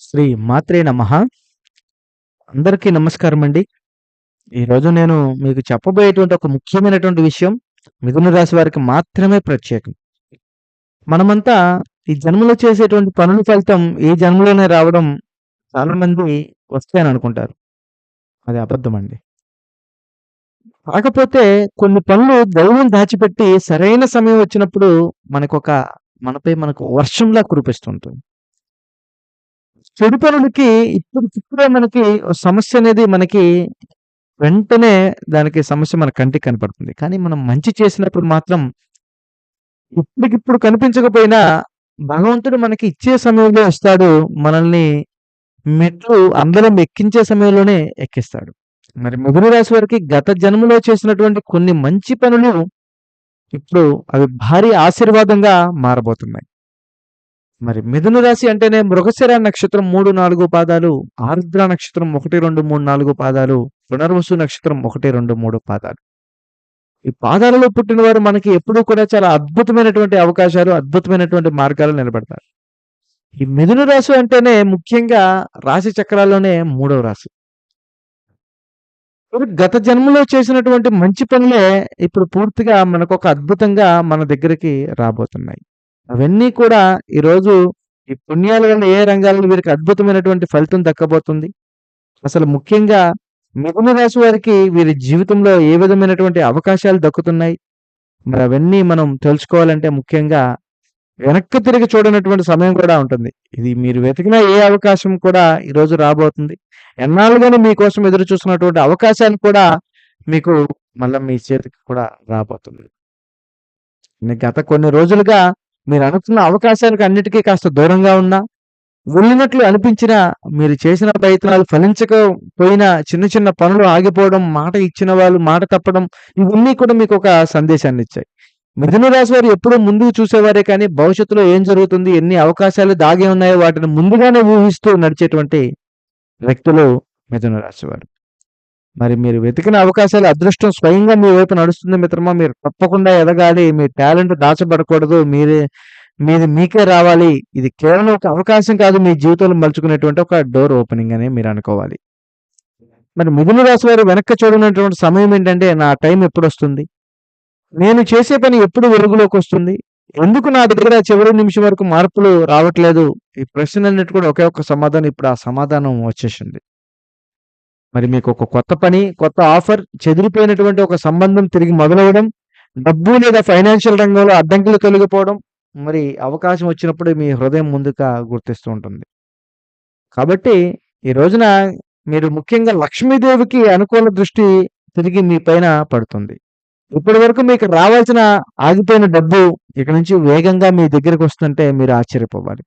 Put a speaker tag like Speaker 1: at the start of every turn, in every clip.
Speaker 1: శ్రీ మాత్రే నమ. అందరికీ నమస్కారం అండి ఈరోజు నేను మీకు చెప్పబోయేటువంటి ఒక ముఖ్యమైనటువంటి విషయం మిథున రాశి వారికి మాత్రమే ప్రత్యేకం. మనమంతా ఈ జన్మలో చేసేటువంటి పనుల ఫలితం ఈ జన్మలోనే రావడం చాలా మంది వస్తాయని అనుకుంటారు. అది అబద్ధం అండి కాకపోతే కొన్ని పనులు దైవం దాచిపెట్టి సరైన సమయం వచ్చినప్పుడు మనకొక మనపై మనకు వర్షంలా కురిపిస్తుంటుంది. చెడు పనులకి ఇప్పుడు ఇప్పుడే మనకి సమస్య అనేది మనకి వెంటనే దానికి సమస్య మన కంటికి కనపడుతుంది. కానీ మనం మంచి చేసినప్పుడు మాత్రం ఇప్పటికిప్పుడు కనిపించకపోయినా భగవంతుడు మనకి ఇచ్చే సమయంలో వస్తాడు. మనల్ని మెట్లు అందరం ఎక్కించే సమయంలోనే ఎక్కిస్తాడు. మరి మిథున రాశి వారికి గత జన్మలో చేసినటువంటి కొన్ని మంచి పనులు ఇప్పుడు అవి భారీ ఆశీర్వాదంగా మారబోతున్నాయి. మరి మిథున రాశి అంటేనే మృగశిర నక్షత్రం మూడు నాలుగు పాదాలు ఆరుద్ర నక్షత్రం ఒకటి రెండు మూడు నాలుగు పాదాలు పునర్వసు నక్షత్రం ఒకటి రెండు మూడు పాదాలు. ఈ పాదాలలో పుట్టిన వారు మనకి ఎప్పుడూ కూడా చాలా అద్భుతమైనటువంటి అవకాశాలు అద్భుతమైనటువంటి మార్గాలు నిలబడతారు. ఈ మిథున రాశి అంటేనే ముఖ్యంగా రాశి చక్రాల్లోనే మూడవ రాశి. గత జన్మలో చేసినటువంటి మంచి పనులే ఇప్పుడు పూర్తిగా మనకు ఒక అద్భుతంగా మన దగ్గరికి రాబోతున్నాయి. అవన్నీ కూడా ఈరోజు ఈ పుణ్యాల వల్ల ఏ రంగాలలో వీరికి అద్భుతమైనటువంటి ఫలితం దక్కబోతుంది? అసలు ముఖ్యంగా మిథున రాశి వారికి వీరి జీవితంలో ఏ విధమైనటువంటి అవకాశాలు దక్కుతున్నాయి? మరి అవన్నీ మనం తెలుసుకోవాలంటే ముఖ్యంగా వెనక్కి తిరిగి చూడనటువంటి సమయం కూడా ఉంటుంది. ఇది మీరు వెతికిన ఏ అవకాశం కూడా ఈరోజు రాబోతుంది. ఎన్నాళ్ళుగానే మీకోసం ఎదురు చూస్తున్నటువంటి అవకాశాలు కూడా మీకు మళ్ళీ మీ చేతికి కూడా రాబోతుంది. గత కొన్ని రోజులుగా మీరు అనుకున్న అవకాశాలకు అన్నిటికీ కాస్త దూరంగా ఉన్నా వెళ్ళినట్లు అనిపించినా మీరు చేసిన ప్రయత్నాలు ఫలించకపోయినా చిన్న చిన్న పనులు ఆగిపోవడం మాట ఇచ్చిన వాళ్ళు మాట తప్పడం ఇవన్నీ కూడా మీకు ఒక సందేశాన్ని ఇచ్చాయి. మిథున రాశి వారు ఎప్పుడూ ముందుకు చూసేవారే కానీ భవిష్యత్తులో ఏం జరుగుతుంది ఎన్ని అవకాశాలు దాగి ఉన్నాయో వాటిని ముందుగానే ఊహిస్తూ నడిచేటువంటి వ్యక్తులు మిథున రాశి వారు. మరి మీరు వెతికిన అవకాశాలు అదృష్టం స్వయంగా మీ వైపు నడుస్తుంది మిత్రమా. మీరు తప్పకుండా ఎదగాలి మీ టాలెంట్ దాచబడకూడదు మీరే మీది మీకే రావాలి. ఇది కేవలం ఒక అవకాశం కాదు మీ జీవితంలో మలుచుకునేటువంటి ఒక డోర్ ఓపెనింగ్ అని మీరు అనుకోవాలి. మరి మిథున రాశి వారు వెనక్కి చూడనటువంటి సమయం ఏంటంటే నా టైం ఎప్పుడు వస్తుంది నేను చేసే పని ఎప్పుడు వెలుగులోకి వస్తుంది? ఎందుకు నా దగ్గర చివరి నిమిషం వరకు మార్పులు రావట్లేదు? ఈ ప్రశ్నలన్నిటి కూడా ఒకే ఒక్క సమాధానం ఇప్పుడు ఆ సమాధానం వచ్చేసింది. మరి మీకు ఒక కొత్త పని కొత్త ఆఫర్ చెదిరిపోయినటువంటి ఒక సంబంధం తిరిగి మొదలవడం డబ్బు లేదా ఫైనాన్షియల్ రంగంలో అడ్డంకులు తొలగిపోవడం మరి అవకాశం వచ్చినప్పుడు మీ హృదయం ముందుగా గుర్తిస్తూ ఉంటుంది. కాబట్టి ఈ రోజున మీరు ముఖ్యంగా లక్ష్మీదేవికి అనుకూల దృష్టి తిరిగి మీ పైన పడుతుంది. ఇప్పటి వరకు మీకు రావాల్సిన ఆగిపోయిన డబ్బు ఇక నుంచి వేగంగా మీ దగ్గరకు వస్తుంటే మీరు ఆశ్చర్యపోవాలి.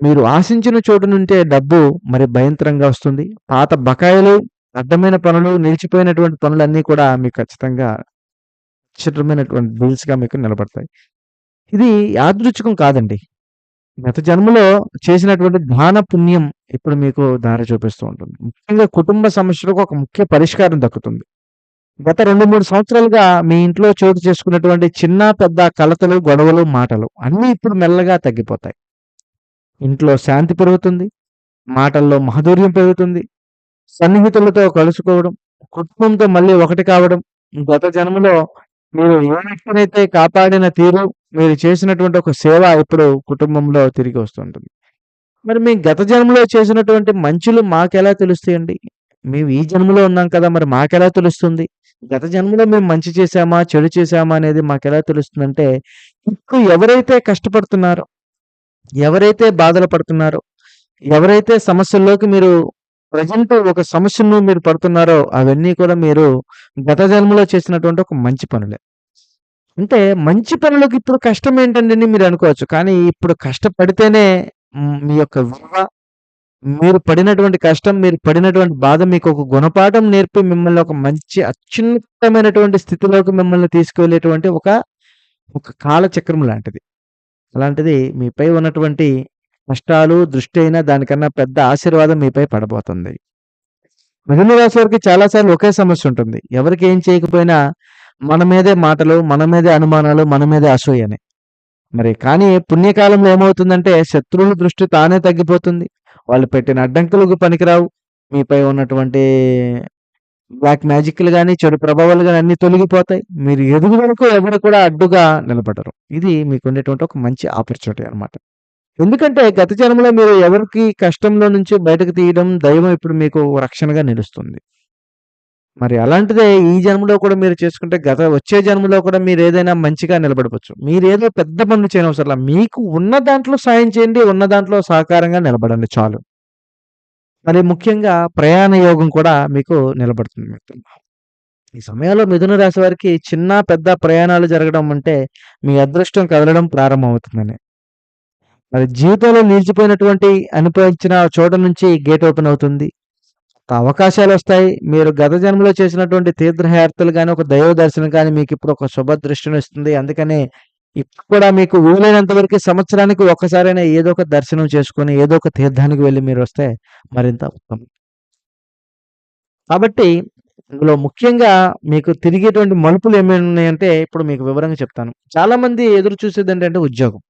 Speaker 1: మీరు ఆశించిన చోటు నుంటే డబ్బు మరి భయంకరంగా వస్తుంది. పాత బకాయిలు అడ్డమైన పనులు నిలిచిపోయినటువంటి పనులన్నీ కూడా మీకు ఖచ్చితంగా ఖచ్చితమైనటువంటి బిల్స్గా మీకు నిలబడతాయి. ఇది యాదృచ్ఛికం కాదండి. గత జన్మలో చేసినటువంటి దాన పుణ్యం ఇప్పుడు మీకు దారి చూపిస్తూ ఉంటుంది. ముఖ్యంగా కుటుంబ సమస్యలకు ఒక ముఖ్య పరిష్కారం దక్కుతుంది. గత రెండు మూడు సంవత్సరాలుగా మీ ఇంట్లో చోటు చేసుకున్నటువంటి చిన్న పెద్ద కలతలు గొడవలు మాటలు అన్నీ ఇప్పుడు మెల్లగా తగ్గిపోతాయి. ఇంట్లో శాంతి పెరుగుతుంది మాటల్లో మాధుర్యం పెరుగుతుంది సన్నిహితులతో కలుసుకోవడం కుటుంబంతో మళ్ళీ ఒకటి కావడం. గత జన్మలో మీరు ఏ వ్యక్తినైతే కాపాడిన తీరు మీరు చేసినటువంటి ఒక సేవ ఇప్పుడు కుటుంబంలో తిరిగి వస్తుంటుంది. మరి మీ గత జన్మలో చేసినటువంటి మంచులు మాకెలా తెలుస్తాయండి? మేము ఈ జన్మలో ఉన్నాం కదా మరి మాకెలా తెలుస్తుంది? గత జన్మలో మేము మంచి చేశామా చెడు చేశామా అనేది మాకెలా తెలుస్తుందంటే ఇప్పుడు ఎవరైతే కష్టపడుతున్నారో ఎవరైతే బాధలు పడుతున్నారో ఎవరైతే సమస్యల్లోకి మీరు ప్రజెంట్ ఒక సమస్యను మీరు పడుతున్నారో అవన్నీ కూడా మీరు గత జన్మలో చేసినటువంటి ఒక మంచి పనులే. అంటే మంచి పనులకు ఇప్పుడు కష్టం ఏంటండి అని మీరు అనుకోవచ్చు. కానీ ఇప్పుడు కష్టపడితేనే మీ యొక్క విలువ మీరు పడినటువంటి కష్టం మీరు పడినటువంటి బాధ మీకు ఒక గుణపాఠం నేర్పి మిమ్మల్ని ఒక మంచి అత్యున్నతమైనటువంటి స్థితిలోకి మిమ్మల్ని తీసుకువెళ్ళేటువంటి ఒక ఒక కాలచక్రం లాంటిది. అలాంటిది మీపై ఉన్నటువంటి కష్టాలు దృష్టి అయినా దానికన్నా పెద్ద ఆశీర్వాదం మీపై పడబోతుంది. మిథున రాశి వారికి చాలాసార్లు ఒకే సమస్య ఉంటుంది. ఎవరికి ఏం చేయకపోయినా మన మీదే మాటలు మన మీదే అనుమానాలు మన మీదే అసూయనే. మరి కానీ పుణ్యకాలంలో ఏమవుతుందంటే శత్రువుల దృష్టి తానే తగ్గిపోతుంది. వాళ్ళు పెట్టిన అడ్డంకులకు పనికిరావు. మీపై ఉన్నటువంటి బ్లాక్ మ్యాజిక్‌లు కానీ చెడు ప్రభావాలు కానీ అన్నీ తొలగిపోతాయి. మీరు ఎదుగుదలకు ఎవరు కూడా అడ్డుగా నిలబడరు. ఇది మీకు ఉండేటువంటి ఒక మంచి ఆపర్చునిటీ అనమాట ఎందుకంటే గత జన్మలో మీరు ఎవరికి కష్టంలో నుంచి బయటకు తీయడం దైవం ఇప్పుడు మీకు రక్షణగా నిలుస్తుంది. మరి అలాంటిదే ఈ జన్మలో కూడా మీరు చేసుకుంటే గత వచ్చే జన్మలో కూడా మీరు ఏదైనా మంచిగా నిలబడవచ్చు. మీరేదో పెద్ద పనులు చేయనవసరంలా. మీకు ఉన్న దాంట్లో సాయం చేయండి. ఉన్న దాంట్లో సహకారంగా నిలబడండి చాలు. మరి ముఖ్యంగా ప్రయాణ యోగం కూడా మీకు నిలబడుతుంది ఈ సమయంలో మిథున రాశి వారికి చిన్న, పెద్ద ప్రయాణాలు జరగడం అంటే మీ అదృష్టం కదలడం ప్రారంభమవుతుందని. మరి జీవితంలో నిలిచిపోయినటువంటి అనుభవించిన చోట నుంచి గేట్ ఓపెన్ అవుతుంది. అవకాశాలు వస్తాయి మీరు గత జన్మలో చేసినటువంటి తీర్థయాత్రలు కానీ ఒక దైవ దర్శనం కానీ మీకు ఇప్పుడు ఒక శుభ దృష్టినిస్తుంది. అందుకనే ఇప్పుడు కూడా మీకు వీలైనంత వరకు సంవత్సరానికి ఒక్కసారైనా ఏదో ఒక దర్శనం చేసుకొని, ఏదో ఒక తీర్థానికి వెళ్ళి మీరు వస్తే మరింత ఉత్తమం. కాబట్టి ఇందులో ముఖ్యంగా మీకు తిరిగేటువంటి మలుపులు ఏమేమున్నాయంటే ఇప్పుడు మీకు వివరంగా చెప్తాను. చాలామంది ఎదురు చూసేదేంటంటే ఉద్యోగం.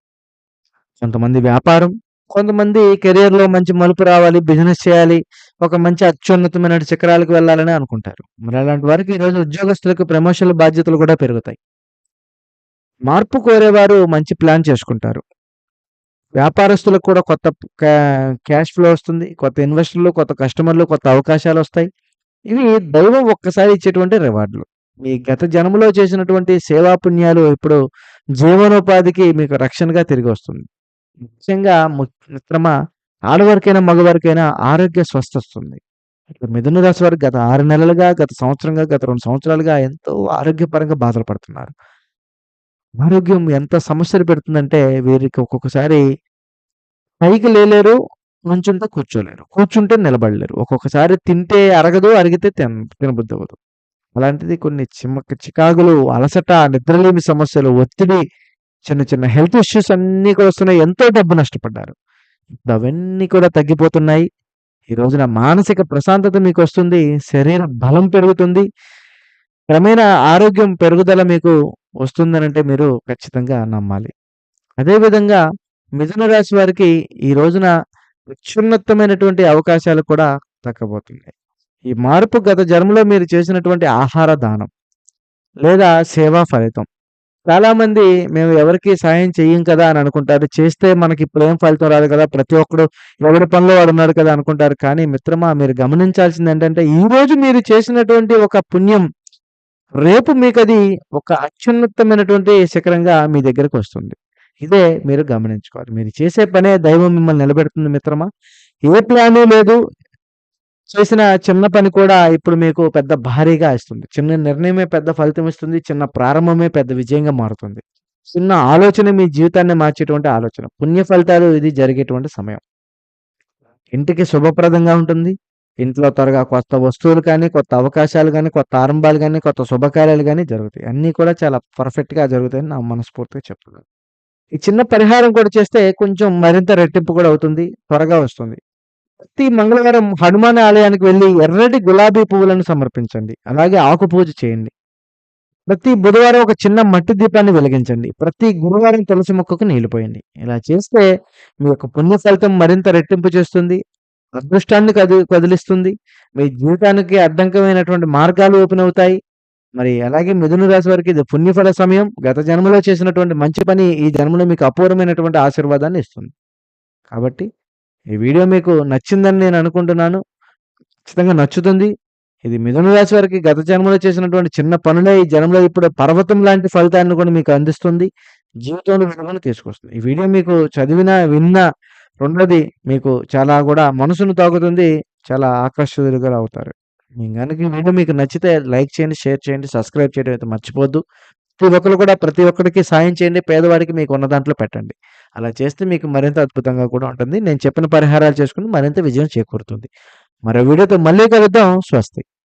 Speaker 1: కొంతమంది వ్యాపారం, కొంతమంది కెరియర్‌లో మంచి మలుపు రావాలి, బిజినెస్ చేయాలి, ఒక మంచి అత్యున్నతమైన శిఖరాలకు వెళ్ళాలని అనుకుంటారు. మరి అలాంటి వారికి ఈరోజు ఉద్యోగస్తులకు ప్రమోషన్‌ల బాధ్యతలు కూడా పెరుగుతాయి. మార్పు కోరేవారు మంచి ప్లాన్ చేసుకుంటారు. వ్యాపారస్తులకు కూడా కొత్త క్యాష్ ఫ్లో వస్తుంది. కొత్త ఇన్వెస్టర్లు, కొత్త కస్టమర్లు, కొత్త అవకాశాలు వస్తాయి ఇవి దైవం ఒక్కసారి ఇచ్చేటువంటి రివార్డులు. మీ గత జన్మలో చేసినటువంటి సేవా పుణ్యాలు ఇప్పుడు జీవనోపాధికి మీకు రక్షణగా తిరిగి వస్తుంది ముఖ్యంగా ము మిత్రమా ఆడవారికైనా, మగవారికైనా ఆరోగ్య స్వస్థొస్తుంది. ఇట్లా మిథున రాశి వారు గత ఆరు నెలలుగా, గత సంవత్సరంగా, గత రెండు సంవత్సరాలుగా ఎంతో ఆరోగ్యపరంగా బాధలు పడుతున్నారు. ఆరోగ్యం ఎంత సమస్యలు పెడుతుందంటే వీరికి ఒక్కొక్కసారి పైకి లేలేరు, నుంచుంటే కూర్చోలేరు. కూర్చుంటే నిలబడలేరు. ఒక్కొక్కసారి తింటే అరగదు, అరిగితే తిన తినబుద్దవ్వదు. అలాంటిది కొన్ని చిమ్మక చికాకులు, అలసట, నిద్రలేమి సమస్యలు, ఒత్తిడి, చిన్న చిన్న హెల్త్ ఇష్యూస్ అన్నీ కూడా వస్తున్నాయి. ఎంతో డబ్బు నష్టపడ్డారు. అవన్నీ కూడా తగ్గిపోతున్నాయి. ఈ రోజున మానసిక ప్రశాంతత మీకు వస్తుంది శరీర బలం పెరుగుతుంది. క్రమేణా ఆరోగ్యం పెరుగుదల మీకు వస్తుందనంటే మీరు ఖచ్చితంగా నమ్మాలి. అదే విధంగా మిథున రాశి వారికి ఈ రోజున అత్యున్నతమైనటువంటి అవకాశాలు కూడా తగ్గబోతున్నాయి ఈ మార్పు గత జన్మలో మీరు చేసినటువంటి ఆహార దానం లేదా సేవా ఫలితం. చాలామంది మేము ఎవరికి సాయం చెయ్యం కదా అని అనుకుంటారు. చేస్తే మనకి ప్రేమ ఫలితం రాదు కదా! ప్రతి ఒక్కడు ఎవరి పనిలో వాడున్నాడు కదా అనుకుంటారు. కానీ మిత్రమా మీరు గమనించాల్సింది ఏంటంటే ఈ రోజు మీరు చేసినటువంటి ఒక పుణ్యం రేపు మీకు అది ఒక అత్యున్నతమైనటువంటి శిఖరంగా మీ దగ్గరకు వస్తుంది ఇదే మీరు గమనించుకోవాలి. మీరు చేసే పనే దైవం మిమ్మల్ని నిలబెడుతుంది మిత్రమా. ఏ ప్లాను లేదు. చేసిన చిన్న పని కూడా ఇప్పుడు మీకు పెద్ద భారీగా ఇస్తుంది. చిన్న నిర్ణయమే పెద్ద ఫలితం ఇస్తుంది. చిన్న ప్రారంభమే పెద్ద విజయంగా మారుతుంది. చిన్న ఆలోచన మీ జీవితాన్ని మార్చేటువంటి ఆలోచన. పుణ్య ఫలితాలు ఇది జరిగేటువంటి సమయం. ఇంటికి శుభప్రదంగా ఉంటుంది. ఇంట్లో త్వరగా కొత్త వస్తువులు కానీ, కొత్త అవకాశాలు కానీ కొత్త ఆరంభాలు కానీ కొత్త శుభకార్యాలు కానీ జరుగుతాయి. అన్నీ కూడా చాలా పర్ఫెక్ట్‌గా జరుగుతాయని నా మనస్ఫూర్తిగా చెప్తున్నాను. ఈ చిన్న పరిహారం కూడా చేస్తే కొంచెం మరింత రెట్టింపు కూడా అవుతుంది. త్వరగా వస్తుంది. ప్రతి మంగళవారం హనుమాన్ ఆలయానికి వెళ్ళి ఎర్రటి గులాబీ పువ్వులను సమర్పించండి. అలాగే ఆకు పూజ చేయండి. ప్రతి బుధవారం ఒక చిన్న మట్టి దీపాన్ని వెలిగించండి. ప్రతి గురువారం తులసి మొక్కకు నీళ్ళు పోయండి. ఇలా చేస్తే మీ యొక్క పుణ్య ఫలితం మరింత రెట్టింపు చేస్తుంది. అదృష్టాన్ని కది కదిలిస్తుంది. మీ జీవితానికి అడ్డంకమైనటువంటి మార్గాలు ఓపెన్ అవుతాయి. మరి అలాగే మిథున రాశి వారికి ఇది పుణ్యఫల సమయం. గత జన్మలో చేసినటువంటి మంచి పని ఈ జన్మలో మీకు అపూర్వమైనటువంటి ఆశీర్వాదాన్ని ఇస్తుంది. కాబట్టి ఈ వీడియో మీకు నచ్చిందని నేను అనుకుంటున్నాను. ఖచ్చితంగా నచ్చుతుంది. ఇది మిథున రాశి వారికి గత జన్మలో చేసినటువంటి చిన్న పనులే ఈ జన్మలో ఇప్పుడు పర్వతం లాంటి ఫలితాన్ని కూడా మీకు అందిస్తుంది. జీవితంలో విలువను తీసుకొస్తుంది. ఈ వీడియో మీకు చదివినా, విన్నా రెండోది మీకు చాలా కూడా మనసును తాకుతుంది. చాలా ఆకర్షితులుగా అవుతారు. కనుక వీడియో మీకు నచ్చితే లైక్ చేయండి, షేర్ చేయండి, సబ్స్క్రైబ్ చేయడం అయితే మర్చిపోద్దు ప్రతి ఒక్కరు కూడా ప్రతి ఒక్కరికి సాయం చేయండి. పేదవాడికి మీకు ఉన్న దాంట్లో పెట్టండి. అలా చేస్తే మీకు మరింత అద్భుతంగా కూడా ఉంటుంది. నేను చెప్పిన పరిహారాలు చేసుకుని మరింత విజయం చేకూరుతుంది. మరో వీడియోతో మళ్ళీ కలుద్దాం. స్వస్తి.